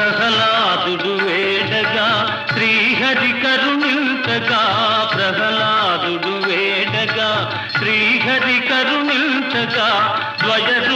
ప్రహ్లాదుడు వేడగా శ్రీహరి కరుణించగా ప్రహ్లాదుడు వేడగా శ్రీహరి కరుణించగా ద్వయ రూపా